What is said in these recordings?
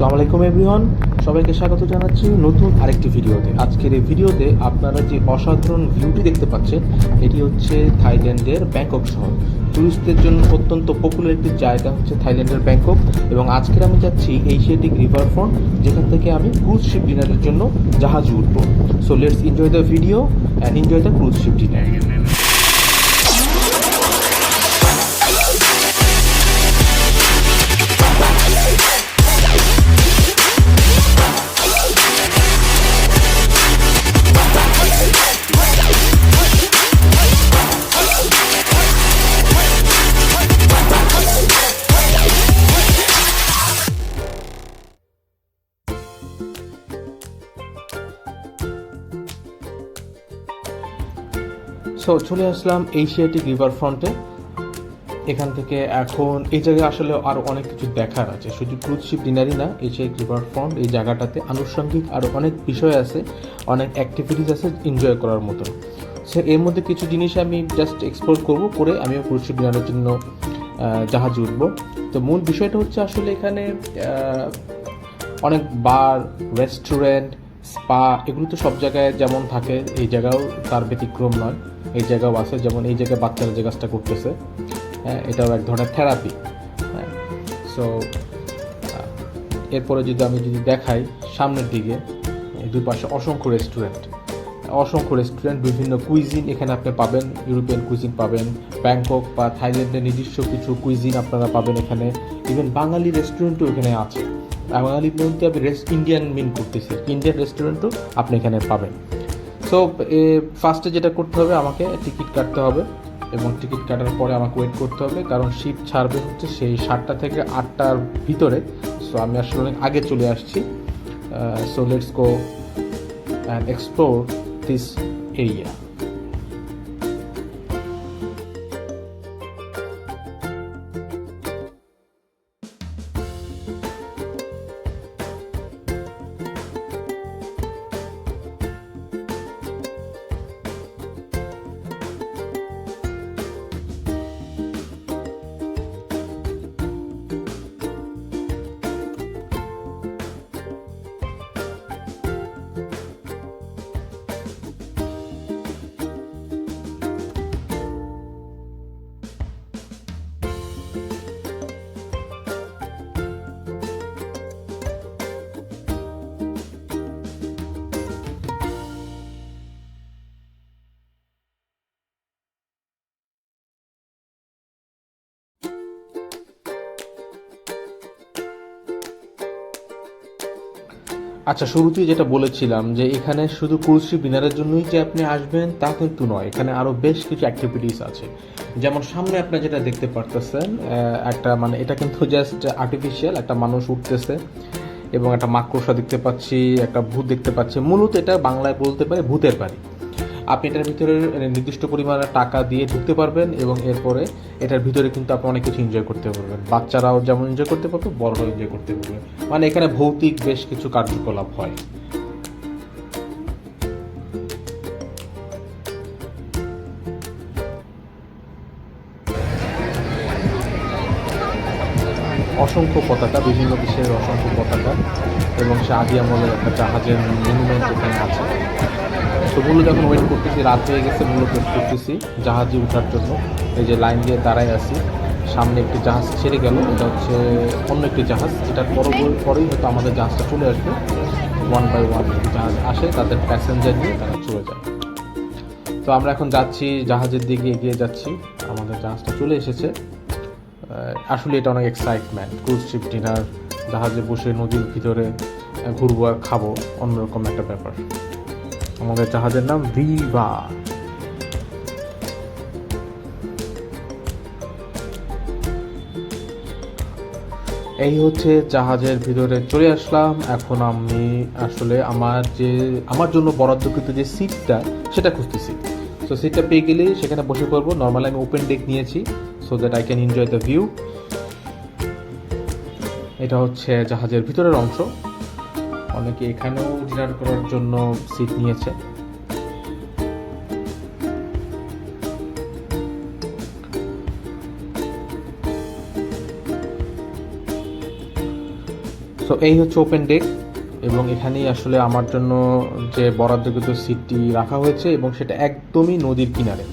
আসসালামু আলাইকুম এভরিওয়ান সবাইকে স্বাগত জানাচ্ছি নতুন আরেকটি ভিডিওতে। আজকের এই ভিডিওতে আপনারা যে অসাধারণ ভিউটি দেখতে পাচ্ছেন, এটি হচ্ছে থাইল্যান্ডের ব্যাংকক শহর। টুরিস্টদের জন্য অত্যন্ত পপুলার একটি জায়গা হচ্ছে থাইল্যান্ডের ব্যাংকক। এবং আজকের আমি যাচ্ছি এশিয়াটিক রিভার ফ্রন্ট যেখান থেকে আমি ক্রুজ শিপ ডিনারের জন্য জাহাজে উঠব। So let's enjoy the video and enjoy the cruise ship dinner so চলে আসলাম এশিয়াটিক রিভার ফ্রন্টে এখান থেকে এখন এই জায়গায় আসলে আরও অনেক কিছু দেখার আছে। শুধু ক্রুজ শিপ ডিনারই না এশিয়াটিক রিভার ফ্রন্ট এই জায়গাটাতে আনুষঙ্গিক আরও অনেক বিষয় আছে, অনেক অ্যাক্টিভিটিস আছে এনজয় করার মতো। সো এর মধ্যে কিছু জিনিস আমি জাস্ট এক্সপ্লোর করব, করে আমিও ক্রুজ শিপ ডিনারের জন্য জাহাজে উঠবো। তো মূল বিষয়টা হচ্ছে আসলে এখানে অনেক বার রেস্টুরেন্ট স্পা এগুলো তো সব জায়গায় যেমন থাকে, এই জায়গাও তার ব্যতিক্রম নয়। এই জায়গাও আছে, যেমন এই জায়গায় বাচ্চারা যে কাজটা করতেছে হ্যাঁ এটাও এক ধরনের থেরাপি হ্যাঁ। সো এরপরে যদি আমি যদি দেখাই সামনের দিকে দুই পাশে অসংখ্য রেস্টুরেন্ট অসংখ্য রেস্টুরেন্ট বিভিন্ন কুইজিন এখানে আপনি পাবেন ইউরোপিয়ান কুইজিন পাবেন ব্যাংকক বা থাইল্যান্ডের নিজস্ব কিছু কুইজিন আপনারা পাবেন এখানে ইভেন বাঙালি রেস্টুরেন্টও এখানে আছে। বাঙালি বলতে আমি রেস্ট ইন্ডিয়ান মিন করতেছি। ইন্ডিয়ান রেস্টুরেন্টও আপনি এখানে পাবেন। সো ফার্স্টে যেটা করতে হবে, আমাকে টিকিট কাটতে হবে এবং টিকিট কাটার পরে আমাকে ওয়েট করতে হবে, কারণ শিপ ছাড়বে হচ্ছে সেই সাতটা থেকে আটটার ভিতরে। সো আমি আসলে অনেক আগে চলে আসছি। So let's go and explore this area আচ্ছা শুরুতেই যেটা বলেছিলাম যে এখানে শুধু কুলসি বিনারের জন্যই যে আপনি আসবেন, তা কিন্তু নয়। এখানে আরও বেশ কিছু অ্যাক্টিভিটিস আছে। যেমন সামনে আপনি যেটা দেখতে পারতেছেন একটা মানে এটা কিন্তু জাস্ট আর্টিফিশিয়াল একটা মানুষ উঠতেছে এবং একটা মাকড়সা দেখতে পাচ্ছি, একটা ভূত দেখতে পাচ্ছি। মূলত এটা বাংলায় বলতে পারে ভূতের বাড়ি। আপনি এটার ভিতরে নির্দিষ্ট পরিমাণে টাকা দিয়ে ঢুকতে পারবেন এবং এরপরে এটার ভিতরে কিন্তু আপনি অনেক কিছু এনজয় করতে পারবেন। বাচ্চারাও যেমন এনজয় করতে পারবে, বড়রাও এনজয় করতে পারবে। মানে এখানে ভৌতিক বেশ কিছু কার্যকলাপ হয়। অসংখ্য পতাকা, বিভিন্ন দেশের অসংখ্য পতাকা এবং সে আদি আমলের একটা জাহাজের মনুমেন্ট এখানে আছে। তো মূলত যখন ওয়েট করতেছি, রাত হয়ে গেছে, মূলত ওয়েট করতেছি জাহাজে ওঠার জন্য। এই যে লাইন দিয়ে দাঁড়ায় আছি, সামনে একটি জাহাজ ছেড়ে গেল, এটা হচ্ছে অন্য একটি জাহাজ। এটার পরবর্তী পরেই হয়তো আমাদের জাহাজটা চলে আসবে। ওয়ান বাই ওয়ান জাহাজ আসে, তাদের প্যাসেঞ্জার নিয়ে তারা চলে যায়। তো আমরা এখন যাচ্ছি, জাহাজের দিকে এগিয়ে যাচ্ছি। আমাদের জাহাজটা চলে এসেছে। আসলে এটা অনেক এক্সাইটমেন্ট ক্রুজ শিপ ডিনার জাহাজে বসে নদীর ভিতরে ঘুরবো আর খাব, অন্যরকম একটা ব্যাপার। আমাদের জাহাজের নাম ভিভা এই হচ্ছে জাহাজের ভিতরে চলে আসলাম। এখন আমি আসলে আমার যে, আমার জন্য বরাদ্দকৃত যে সিটটা সেটা খুঁজতেছি। তো সিটটা পেয়ে গেলেই সেখানে বসে পড়ব। নর্মালি আমি ওপেন ডেক নিয়েছি so that I can enjoy the view এটা হচ্ছে জাহাজের ভিতরের অংশ। অনেকে এখানেও ডিনার করার জন্য সিট নিয়েছে। তো এই হচ্ছে ওপেন ডেক এবং এখানেই আসলে আমার জন্য যে বরাদ্দকৃত সিটটি রাখা হয়েছে এবং সেটা একদমই নদীর কিনারে।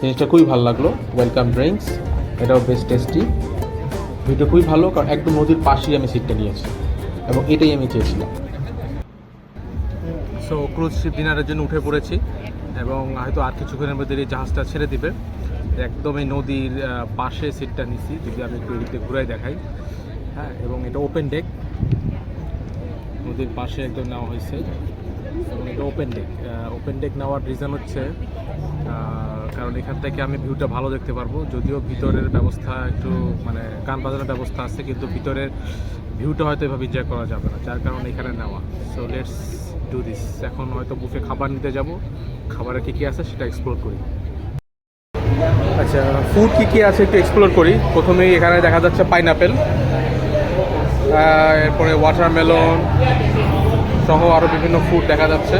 জিনিসটা খুবই ভালো লাগল। ওয়েলকাম ড্রিঙ্কস এটাও বেস্ট টেস্টি ভিডিও খুবই ভালো, কারণ একদম নদীর পাশেই আমি সিটটা নিয়েছি এবং এটাই আমি চেয়েছিলাম। সো ক্রুজ শিপ ডিনারের জন্য উঠে পড়েছি এবং হয়তো আর কিছুক্ষণের মধ্যে এই জাহাজটা ছেড়ে দিবে। একদম এই নদীর পাশে সিটটা নিছি, যদি আমি একটু এদিকে ঘুরাই দেখাই। হ্যাঁ এবং এটা ওপেন ডেক নদীর পাশে একদম নেওয়া হয়েছে। এবং এটা ওপেন ডেক ওপেন ডেক নেওয়ার রিজন হচ্ছে কারণ এখান থেকে আমি ভিউটা ভালো দেখতে পারব। যদিও ভিতরের ব্যবস্থা একটু মানে গান বাজানোর ব্যবস্থা আছে, কিন্তু ভিতরের ভিউটা হয়তো এভাবে এনজয় করা যাবে না, যার কারণে এখানে নেওয়া। সো লেটস ডু দিস এখন হয়তো বুফে খাবার নিতে যাব। খাবারে কী কী আছে সেটা এক্সপ্লোর করি। আচ্ছা ফুড কী কী আছে একটু এক্সপ্লোর করি। প্রথমেই এখানে দেখা যাচ্ছে পাইনাপেল এরপরে ওয়াটারমেলন সহ আরও বিভিন্ন ফুড দেখা যাচ্ছে।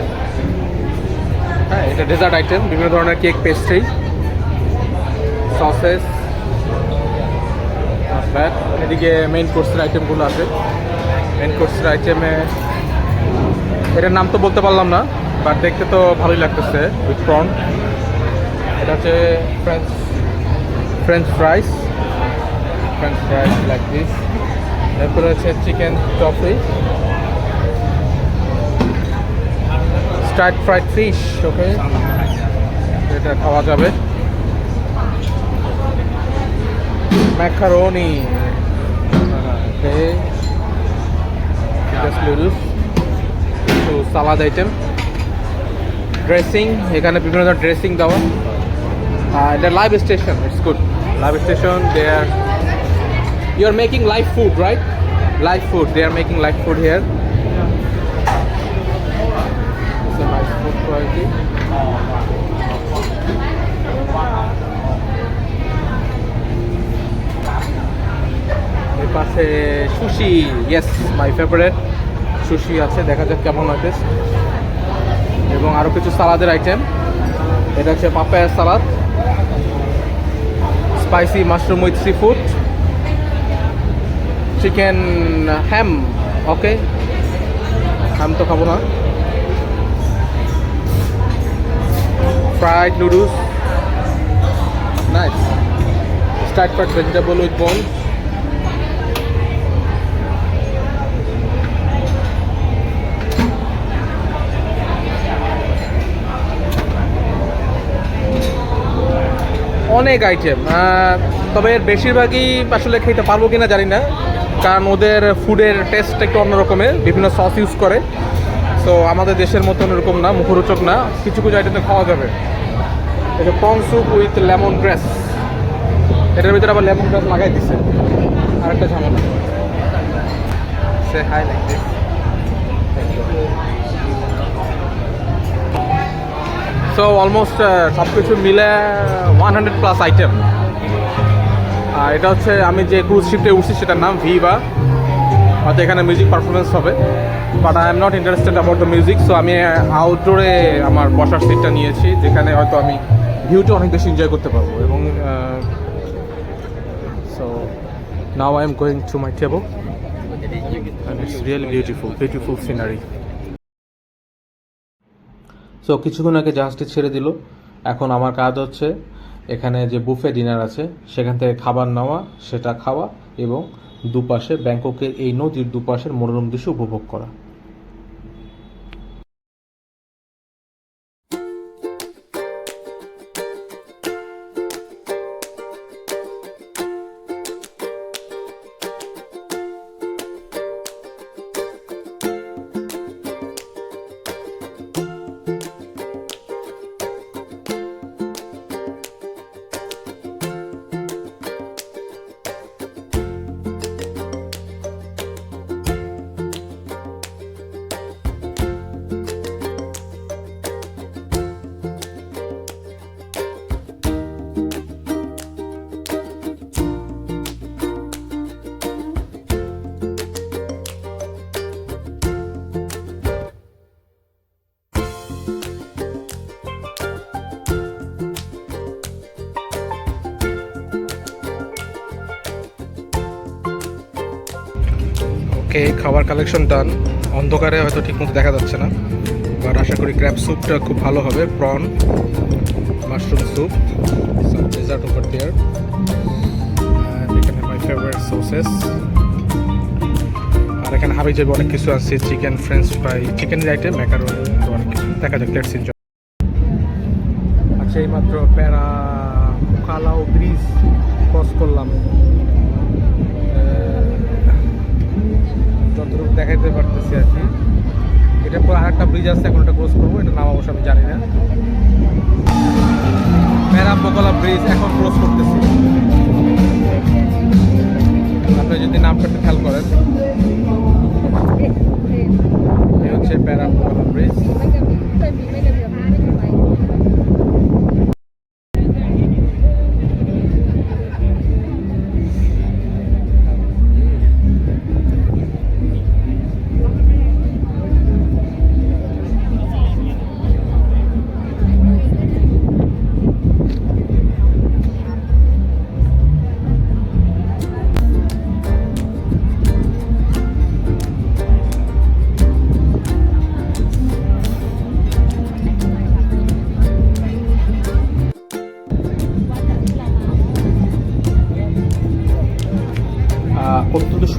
হ্যাঁ এটা ডেজার্ট আইটেম বিভিন্ন ধরনের কেক পেস্ট্রি সসেস এদিকে মেইন কোর্সের আইটেমগুলো আছে। মেইন কোর্সের আইটেমে এটার নাম তো বলতে পারলাম না বাট দেখতে তো ভালোই লাগতেছে উইথ প্রন এটা হচ্ছে French French fries French fries like this এরপরে হচ্ছে chicken toffee start fried fish okay এটা খাওয়া যাবে। ম্যাকারোনি তো সালাদ আইটেম ড্রেসিং এখানে বিভিন্ন ধরনের ড্রেসিং দেওয়া Uh, the live station, it's good. Live station, they are. You are making live food, right? Live food. They are making live food here. It's a nice food quality. এর পাশে sushi yes my favourite sushi আছে, দেখা যাক কেমন হয় taste। এবং আরও কিছু সালাদের আইটেম এটা হচ্ছে পাপায়ার salad spicy mushroom with sea food chicken ham okay ham তো খাব না। Fried noodles nice start fried vegetable with bone অনেক আইটেম তবে এর বেশিরভাগই আসলে খেতে পারব কিনা জানি না, কারণ ওদের ফুডের টেস্ট একটু অন্যরকমের বিভিন্ন সস ইউজ করে। সো আমাদের দেশের মতন এরকম না, মুখরোচক না, কিছু কিছু আইটেমে খাওয়া যাবে। এটা prawn soup with lemon grass এটার ভিতরে আবার লেমন গ্রাস লাগাই দিছে। আরেকটা ঝামেলা। Say hi like this so almost সব কিছু মিলে ওয়ান হান্ড্রেড প্লাস আইটেম আর এটা হচ্ছে আমি যে ক্রুজ শিপটে উঠছি সেটার নাম ভিভা হয়তো এখানে মিউজিক পারফরমেন্স হবে। But I am not interested about the music so আমি আউটডোরে আমার বসার সিটটা নিয়েছি, যেখানে হয়তো আমি ভিউটা অনেক বেশি এনজয় করতে পারব এবং so now I am going to my table and it's really beautiful beautiful scenery so কিছুক্ষণ আগে জাহাজটি ছেড়ে দিল। এখন আমার কাজ হচ্ছে এখানে যে বুফে ডিনার আছে, সেখান থেকে খাবার নেওয়া, সেটা খাওয়া এবং দুপাশে ব্যাংককের এই নদীর দুপাশের মনোরম দৃশ্য উপভোগ করা। ওকে খাবার কালেকশন ডান অন্ধকারে হয়তো ঠিকমতো দেখা যাচ্ছে না বাট আশা করি ক্র্যাব স্যুপটা খুব ভালো হবে prawn mushroom soup dessert over there এখানে মাই ফেভারিট সসেস আর এখানে হাবি যাবে অনেক কিছু আছে চিকেন ফ্রেঞ্চ ফ্রাই চিকেনের আইটেম ম্যাকারোনি অনেক কিছু। দেখা যাক লেটস এনজয় আচ্ছা এইমাত্র প্যারা কালাও ব্রিজ ক্রস করলাম। যতটুকু দেখাইতে পারতেছি আর কি। এটা পর আরেকটা ব্রিজ আছে, এখন ওটা ক্রস করব এটা নাম অবশ্য আমি জানি না। বকলা ব্রিজ এখন ক্রস করতেছি। আপনি যদি নামটা একটু খেয়াল করেন। হচ্ছে প্যারা ব্রিজ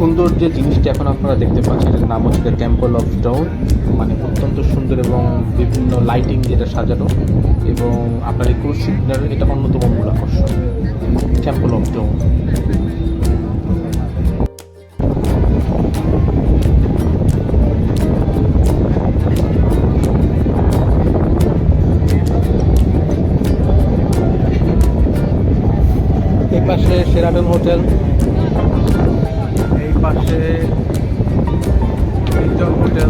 সুন্দর যে জিনিসটি এখন আপনারা দেখতে পাচ্ছেন, এটার নাম হচ্ছে টেম্পল অফ ডাউন মানে অত্যন্ত সুন্দর এবং বিভিন্ন লাইটিং যেটা সাজানো এবং আপনার এই ক্রুজ এটা অন্যতম মূল আকর্ষণ টেম্পল অফ ডাউন পাশে সেরাটন হোটেল এই পাশে হোটেল।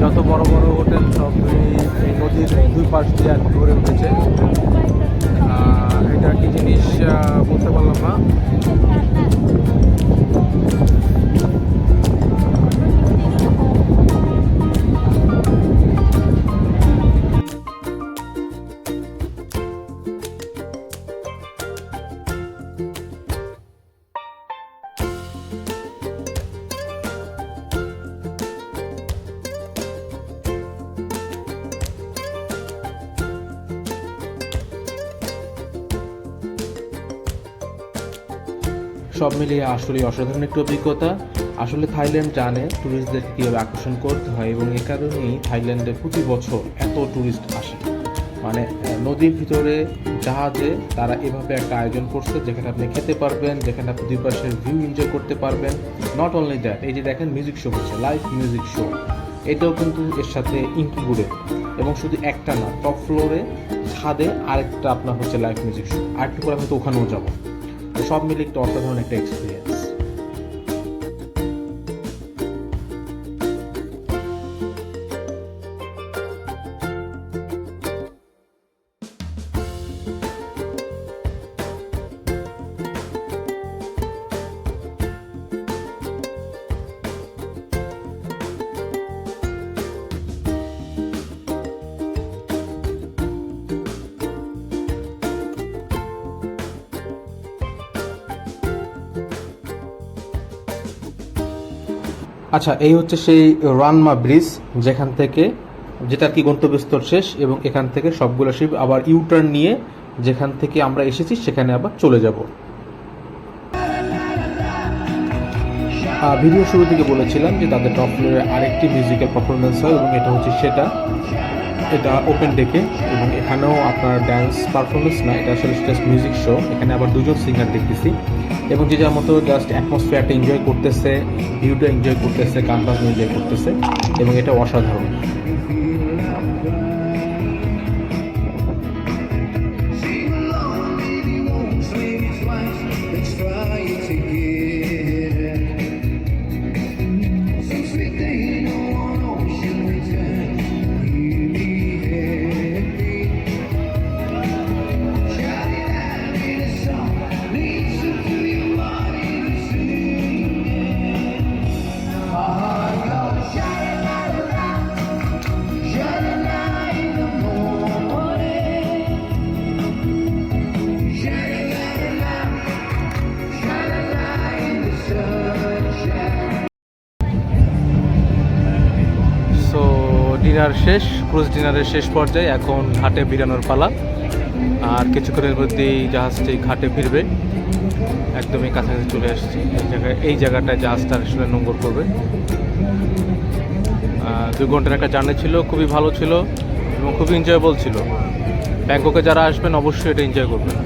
যত বড় বড় হোটেল সব এই- নদীর দুই পাশ দিয়ে আর ঘুরে উঠেছে। এটা কি জিনিস বলতে পারলাম না। মিলিয়ে আসলে অসাধারণ একটি অভিজ্ঞতা। আসলে থাইল্যান্ড জানে ট্যুরিস্টদের কীভাবে আকর্ষণ করতে হয় এবং এ কারণেই থাইল্যান্ডে প্রতি বছর এত ট্যুরিস্ট আসে। মানে নদীর ভিতরে জাহাজে তারা এভাবে একটা আয়োজন করছে যেখানে আপনি খেতে পারবেন, যেখানে আপনি দুই পাশের ভিউ এনজয় করতে পারবেন। নট অনলি দ্যাট এই যে দেখেন মিউজিক শো হচ্ছে লাইভ মিউজিক শো এটাও কিন্তু এর সাথে ইনক্লুডেড এবং শুধু একটা না টপ ফ্লোরে ছাদে আরেকটা আপনার হচ্ছে লাইভ মিউজিক শো আরেকটু করে আমি তো ওখানেও যাব। তো সব মিলে একটু অসাধারণ একটা এক্সপিরিয়েন্স আচ্ছা এই হচ্ছে সেই রানমা ব্রিজ যেখান থেকে যেটা কি গন্তব্যস্থল শেষ এবং এখান থেকে সবগুলো শিপ আবার ইউটার্ন নিয়ে যেখান থেকে আমরা এসেছি, সেখানে আবার চলে যাব। ভিডিও শুরু থেকে বলেছিলাম যে তাদের টপ ফ্লোরে আরেকটি মিউজিক্যাল পারফরমেন্স হয় এবং এটা হচ্ছে সেটা। এটা ওপেন ডেকে এবং এখানেও আপনার ড্যান্স পারফরমেন্স না, এটা আসলে জাস্ট মিউজিক শো এখানে আবার দুজন সিঙ্গার দেখতেছি। এবং যে যার মতো জাস্ট অ্যাটমসফিয়ারটা এনজয় করতেছে ভিউটা এনজয় করতেছে বাজনা এনজয় করতেছে, এবং এটা অসাধারণ। ডিনার শেষ, ক্রুজ ডিনারের শেষ পর্যায়ে এখন ঘাটে ভিড়ানোর পালা। আর কিছুক্ষণের মধ্যেই জাহাজটি ঘাটে ফিরবে। একদমই কাছাকাছি চলে আসছি। এই জায়গায় এই জায়গাটায় জাহাজটা আসলে নোঙ্গর করবে। দুই ঘণ্টার একটা জার্নি ছিল, খুবই ভালো ছিল এবং খুবই এনজয়েবল ছিল। ব্যাংককে যারা আসবেন অবশ্যই এটা এনজয় করবেন।